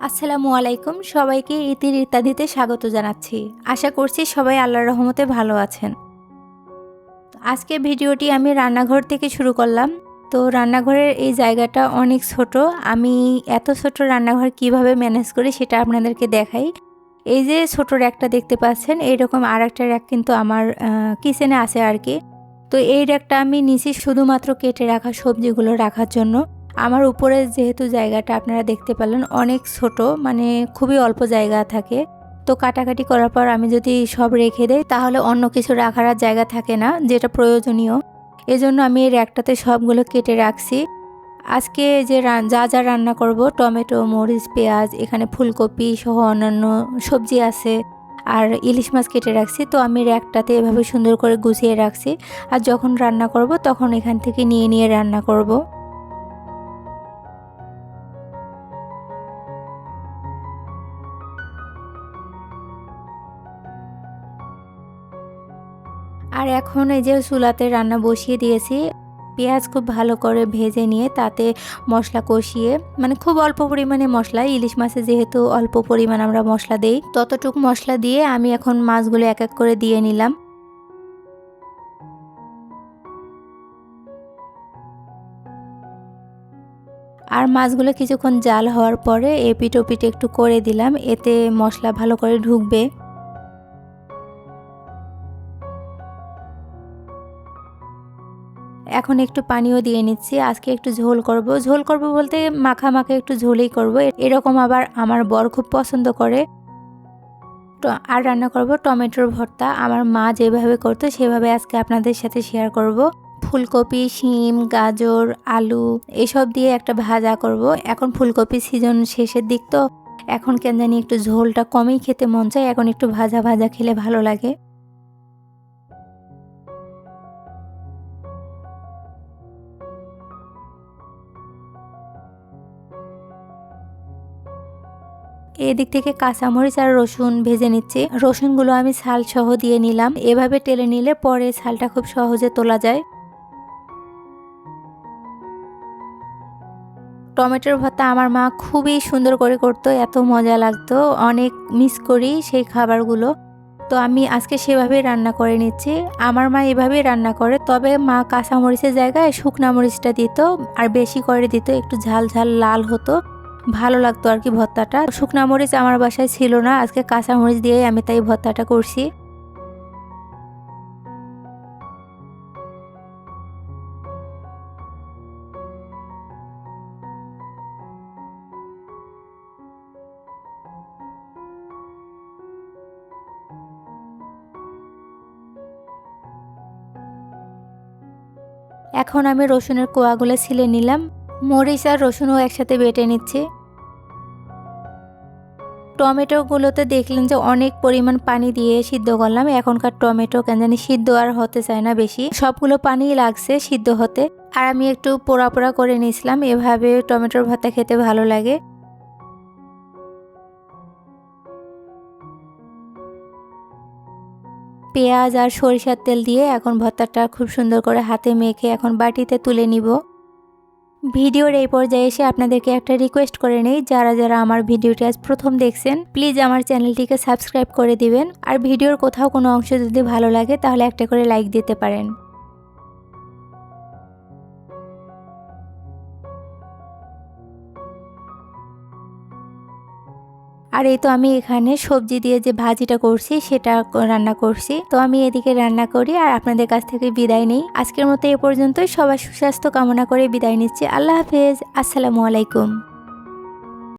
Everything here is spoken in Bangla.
আসসালামু আলাইকুম। সবাইকে ইতির ইত্যাদিতে স্বাগত জানাচ্ছি। আশা করছি সবাই আল্লাহর রহমতে ভালো আছেন। আজকে ভিডিওটি আমি রান্নাঘর থেকে শুরু করলাম। তো রান্নাঘরের এই জায়গাটা অনেক ছোট। আমি এত ছোট রান্নাঘর কীভাবে ম্যানেজ করি সেটা আপনাদেরকে দেখাই। এই যে ছোট র্যাকটা দেখতে পাচ্ছেন, এইরকম আর একটা র্যাক কিন্তু আমার কিচেনে আছে আর কি। তো এই র্যাকটা আমি নিচে শুধুমাত্র কেটে রাখা সবজিগুলো রাখার জন্য আমার উপরে যেহেতু জায়গাটা আপনারা দেখতে পেলেন, অনেক ছোট মানে খুবই অল্প জায়গা থাকে। তো কাটাকাটি করার পর আমি যদি সব রেখে দেই, তাহলে অন্য কিছু রাখার আর জায়গা থাকে না, যেটা প্রয়োজনীয়। এজন্য আমি এই র্যাকটাতে সবগুলো কেটে রাখছি। আজকে যে যা যা রান্না করব, টমেটো, মরিচ, পেঁয়াজ, এখানে ফুলকপি সহ অন্যান্য সবজি আছে, আর ইলিশ মাছ কেটে রাখছি। তো আমি র্যাকটাতে এভাবে সুন্দর করে গুছিয়ে রাখছি। আর যখন রান্না করব, তখন এখান থেকে নিয়ে নিয়ে রান্না করব। আর এখন এই যে চুলাতে রান্না বসিয়ে দিয়েছি, পেঁয়াজ খুব ভালো করে ভেজে নিয়ে তাতে মশলা কষিয়ে মানে খুব অল্প পরিমাণে মশলা, ইলিশ মাছে যেহেতু অল্প পরিমাণ আমরা মশলা দেই, ততটুকু মশলা দিয়ে আমি এখন মাছগুলো এক এক করে দিয়ে নিলাম। আর মাছগুলো কিছুক্ষণ জাল হওয়ার পরে এপিট ওপিট একটু করে দিলাম, এতে মশলা ভালো করে ঢুকবে। এখন একটু পানিও দিয়ে নিচ্ছি, আজকে একটু ঝোল করব। ঝোল করব বলতে মাখা মাখা একটু ঝোলই করব। এরকম আবার আমার বর খুব পছন্দ করে। আর রান্না করব টমেটোর ভর্তা। আমার মা যেভাবে করতো সেভাবে আজকে আপনাদের সাথে শেয়ার করব। ফুলকপি, শিম, গাজর, আলু এসব দিয়ে একটা ভাজা করব। এখন ফুলকপি সিজন শেষের দিক তো। এখন কেন জানি একটু ঝোলটা কমই খেতে মন চায়। এখন একটু ভাজা ভাজা খেলে ভালো লাগে। এদিক থেকে কাঁচামরিচ আর রসুন ভেজে নিচ্ছি। রসুনগুলো আমি ছাল সহ দিয়ে নিলাম। এভাবে টেলে নিলে পরে ছালটা খুব সহজে তোলা যায়। টমেটোর ভর্তা আমার মা খুবই সুন্দর করে করতো, এত মজা লাগতো। অনেক মিস করি সেই খাবারগুলো। তো আমি আজকে সেভাবেই রান্না করে নিচ্ছি। আমার মা এভাবেই রান্না করে, তবে মা কাঁচামরিচের জায়গায় শুকনা মরিচটা দিত, আর বেশি করে দিত, একটু ঝাল ঝাল লাল হতো। ভালো লাগতো আর কি ভর্তাটা। শুকনা মরিচ আমার বাসায় ছিল না, আজকে কাঁচা মরিচ দিয়েই আমি তাই ভর্তাটা করছি। এখন আমি রসুনের কোয়াগুলো ছিলে নিলাম। মরিচ আর রসুনও একসাথে বেটে নিচ্ছি। টমেটোগুলোতে দেখলেন যে অনেক পরিমাণ পানি দিয়ে সিদ্ধ করলাম। এখনকার টমেটো কেন জানি সিদ্ধ আর হতে চায় না বেশি। সবগুলো পানিই লাগছে সিদ্ধ হতে। আর আমি একটু পোড়া পোড়া করে নিয়েছিলাম। এভাবে টমেটোর ভাতা খেতে ভালো লাগে। পেঁয়াজ আর সরিষার তেল দিয়ে এখন ভর্তাটা খুব সুন্দর করে হাতে মেখে এখন বাটিতে তুলে নিব। ভিডিওর এই পর্যায়ে এসে আপনাদেরকে একটা রিকোয়েস্ট করে নেই, যারা যারা আমার ভিডিওটি আজ প্রথম দেখছেন প্লিজ আমার চ্যানেলটিকে সাবস্ক্রাইব করে দিবেন। আর ভিডিওর কোথাও কোনো অংশ যদি ভালো লাগে, তাহলে একটা করে লাইক দিতে পারেন। আর এই তো আমি এখানে সবজি দিয়ে যে ভাজিটা করছি, সেটা রান্না করছি। তো আমি এদিকে রান্না করি আর আপনাদের কাছ থেকে বিদায় নেই। আজকের মতো এ পর্যন্তই। সবার সুস্বাস্থ্য কামনা করে বিদায় নিচ্ছি। আল্লাহ হাফেজ। আসসালামু আলাইকুম।